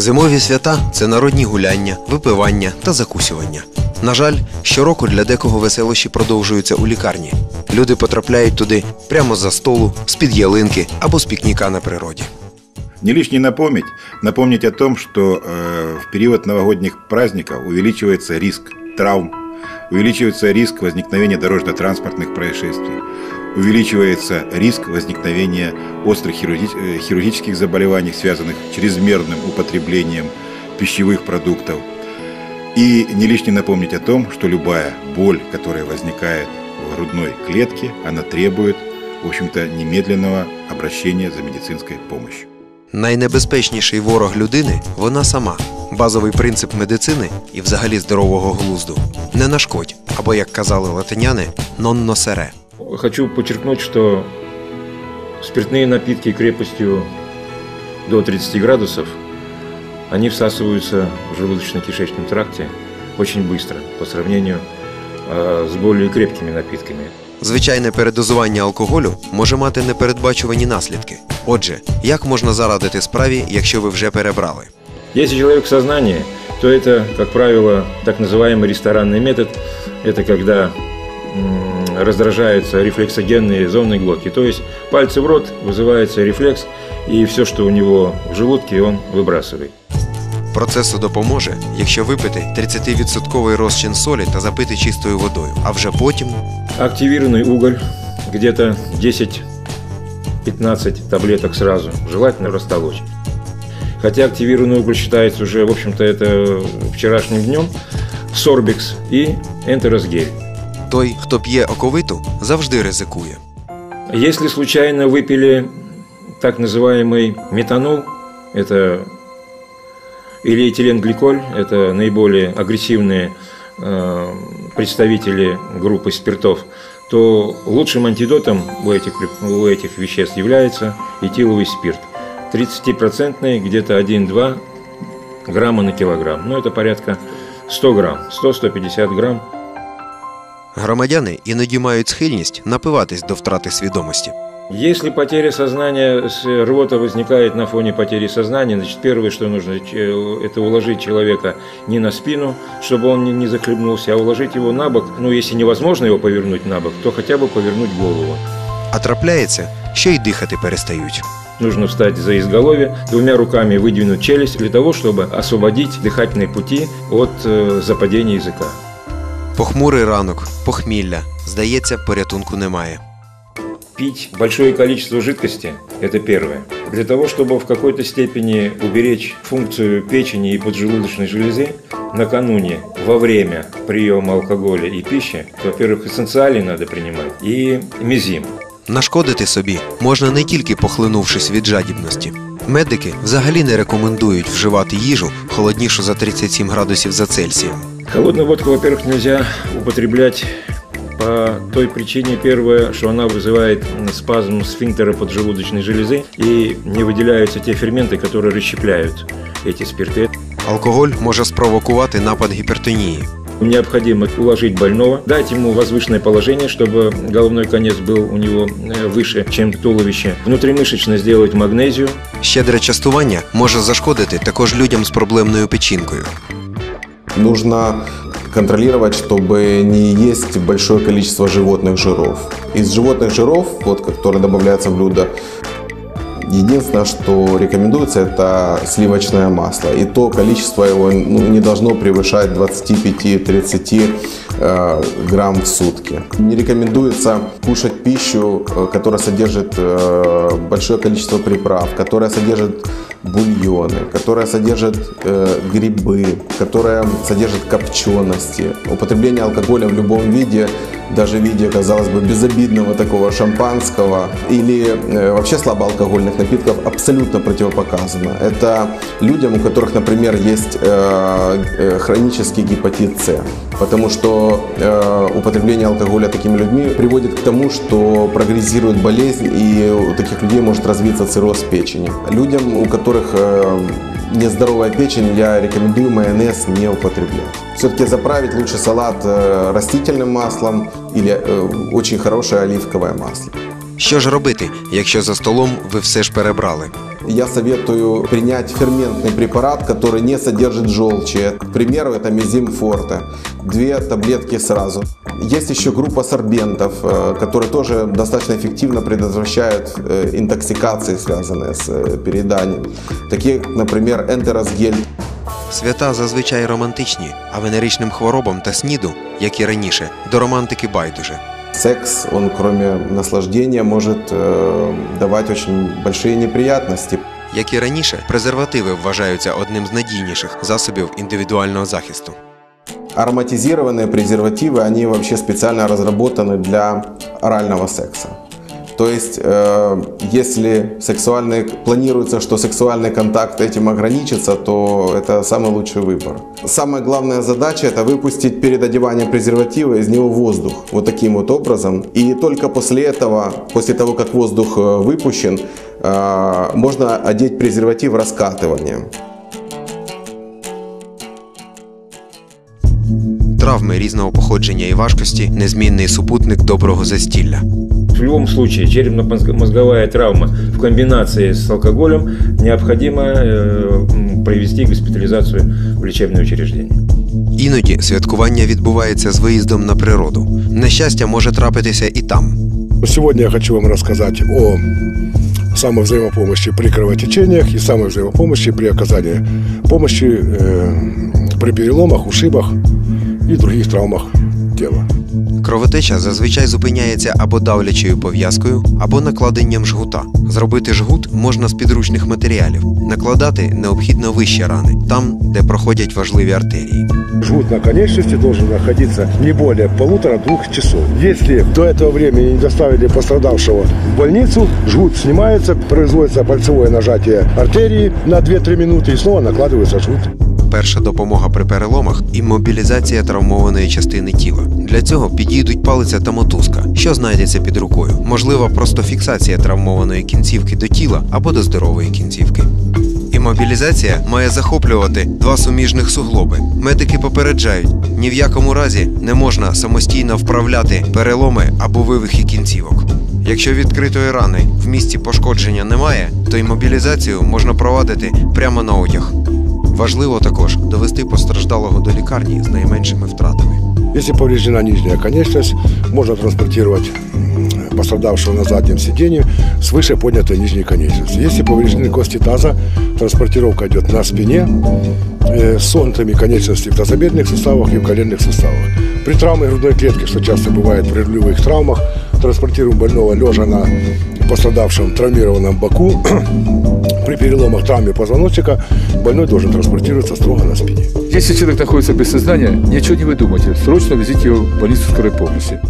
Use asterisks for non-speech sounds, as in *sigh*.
Зимові свята це народні гуляння, випивання та закусювання. На жаль, щороку для декого веселощі продовжуються у лікарні. Люди потрапляють туди прямо за столу, з-під ялинки або з пікніка на природі. Не лишне напомнить, напомнить о том, что э, в период новогодних праздников увеличивается риск травм, увеличивается риск возникновения дорожно-транспортных происшествий, увеличивается риск возникновения острых хирурги- э, хирургических заболеваний, связанных с чрезмерным употреблением пищевых продуктов. И не лишне напомнить о том, что любая боль, которая возникает в грудной клетке, она требует, в общем-то, немедленного обращения за медицинской помощью. Найнебезпечніший ворог людини вона сама. Базовий принцип медицини і взагалі здорового глузду не нашкодь, або, як казали латиняни, non nocere. Хочу подчеркнуть, что спиртные напитки крепостью до 30 градусов, они всасываются в желудочно-кишечном тракте очень быстро по сравнению э, с более крепкими напитками. Звичайне передозування алкоголю може мати непередбачувані наслідки. Отже, як можна зарадити справі, якщо ви вже перебрали? Если человек в сознании, то это, как правило, так называемый ресторанный метод. Это когда м, раздражаются рефлексогенные зоны глотки. То есть пальцы в рот, вызывается рефлекс, и все, что у него в желудке, он выбрасывает. Процесу допоможе, якщо випити 30% розчин солі та запити чистою водою, а вже потім Активированный уголь, где-то 10-15 таблеток сразу, желательно растолочь. Хотя активированный уголь считается уже, в общем-то, это вчерашним днем, сорбикс и энтеросгель. Той, хто п'є оковиту, завжди ризикує. Если случайно выпили так называемый метанол, это или этиленгликоль, это наиболее агрессивные э, представители группы спиртов, то лучшим антидотом у этих, у этих веществ является этиловый спирт. 30% где-то 1-2 грамма на килограмм. Ну, это порядка 100 грамм, 100-150 грамм Громадяни іноді мають схильність напиватись до втрати свідомості. Если потеря сознания, с- рвота возникает на фоне потери сознания, значит, первое, что нужно, че- это уложить человека не на спину, чтобы он не- не захлебнулся, а уложить его на бок. Ну, если невозможно его повернуть на бок, то хотя бы повернуть голову. А трапляється, що й дихати перестають. Нужно встать за изголовье, двумя руками выдвинуть челюсть для того, чтобы освободить дыхательные пути от э, западения языка. Похмурий ранок, похмілля. Здається, порятунку немає. Пить большое количество жидкости – это первое. Для того, чтобы в какой-то степени уберечь функцию печени и поджелудочной железы, накануне, во время приема алкоголя и пищи, во-первых, эссенциали надо принимать и мезим. Нашкодити собі можна не тільки похлинувшись від жадібності. Медики взагалі не рекомендують вживати їжу холоднішу за 37 градусів за Цельсієм. Холодную водку, во-первых, нельзя употреблять по той причине, первое, что она вызывает спазм сфинктера поджелудочной железы и не выделяются те ферменты, которые расщепляют эти спирты. Алкоголь може спровокувати напад гіпертонії. Необходимо уложить больного, дать ему возвышенное положение, чтобы головной конец был у него э, выше, чем туловище. Внутримышечно сделать магнезию. Щедре частування може зашкодити також людям з проблемною печінкою. Нужно контролировать, чтобы не есть большое количество животных жиров. Из животных жиров, вот, которые добавляются в блюдо, единственное, что рекомендуется, это сливочное масло. И то количество его ну, не должно превышать 25-30 э, грамм в сутки. Не рекомендуется кушать пищу, э, которая содержит э, большое количество приправ, которая содержит бульоны, которая содержит э, грибы, которая содержит копчености. Употребление алкоголя в любом виде, даже в виде, казалось бы, безобидного такого шампанского или э, вообще слабоалкогольных напитков абсолютно противопоказано. Это людям, у которых, например, есть э, э, хронический гепатит С. Потому что употребление алкоголя такими людьми приводит к тому, что прогрессирует болезнь и у таких людей может развиться цирроз печени. Людям, у которых нездоровая печень, я рекомендую майонез не употреблять. Все-таки заправить лучше салат э, растительным маслом или э, очень хорошее оливковое масло. Що ж робити, якщо за столом ви все ж перебрали? я советую принять ферментный препарат, который не содержит желчи. К примеру, это мизим форте. Две таблетки сразу. Есть еще группа сорбентов, э, которые тоже достаточно эффективно предотвращают э, интоксикации, связанные с э, перееданием. Такие, как, например, энтеросгель. Свята зазвичай романтичні, а венеричним хворобам та сніду, як і раніше, до романтики байдуже. Секс, он кроме наслаждения может э, давать очень большие неприятности. Як і раніше, презервативи вважаються одним з надійніших засобів індивідуального захисту. Ароматизированные презервативы, они вообще специально разработаны для орального секса. То есть, э, если сексуальный, планируется, что сексуальный контакт этим ограничится, то это самый лучший выбор. Самая главная задача это выпустить перед одеванием презерватива из него воздух. Вот таким вот образом. И только после этого, после того, как воздух э, выпущен, э, можно одеть презерватив раскатыванием. Травми різного походження і важкості незмінний супутник доброго застілля. В любом случае, черепно-мозговая травма в комбинации с алкоголем необходимо э, провести госпитализацию в лечебное учреждение. Іноді святкування відбувається з виїздом на природу. Нещастя може трапитися і там. Сегодня я хочу вам рассказать о самовзаимопомощи при кровотечениях и самовзаимопомощи при оказании помощи э, при переломах, ушибах и других травмах тела. Кровотеча зазвичай зупиняється або давлячою пов'язкою, або накладенням жгута. Зробити жгут можна з підручних матеріалів. Накладати необхідно вище рани, там, де проходять важливі артерії. Жгут на конечности должен находиться не более полутора-двух часов. Если до этого времени не доставили пострадавшего в больницу, жгут снимается, производится пальцевое нажатие артерии на 2-3 минуты и снова накладывается жгут. Перша допомога при переломах і мобілізація травмованої частини тіла. Для цього підійдуть палиця та мотузка, що знайдеться під рукою. Можлива просто фіксація травмованої кінцівки до тіла або до здорової кінцівки. Імобілізація має захоплювати два суміжних суглоби. Медики попереджають, ні в якому разі не можна самостійно вправляти переломи або вивихи кінцівок. Якщо відкритої рани в місці пошкодження немає, то імобілізацію можна провадити прямо на одяг. Важливо також довести постраждалого до лікарні з найменшими втратами. Если повреждена нижняя конечность, можно транспортировать м, пострадавшего на заднем сиденье с выше поднятой нижней конечностью. Если повреждены кости таза, транспортировка идет на спине э, с сонтами конечностей в тазобедренных суставах и в коленных суставах. При травме грудной клетки, что часто бывает при рулевых травмах, транспортируем больного лежа на пострадавшем травмированном боку. *clears throat* При переломах травме позвоночника больной должен транспортироваться строго на спине. Если человек находится без сознания, ничего не выдумайте. Срочно везите его в больницу скорой помощи.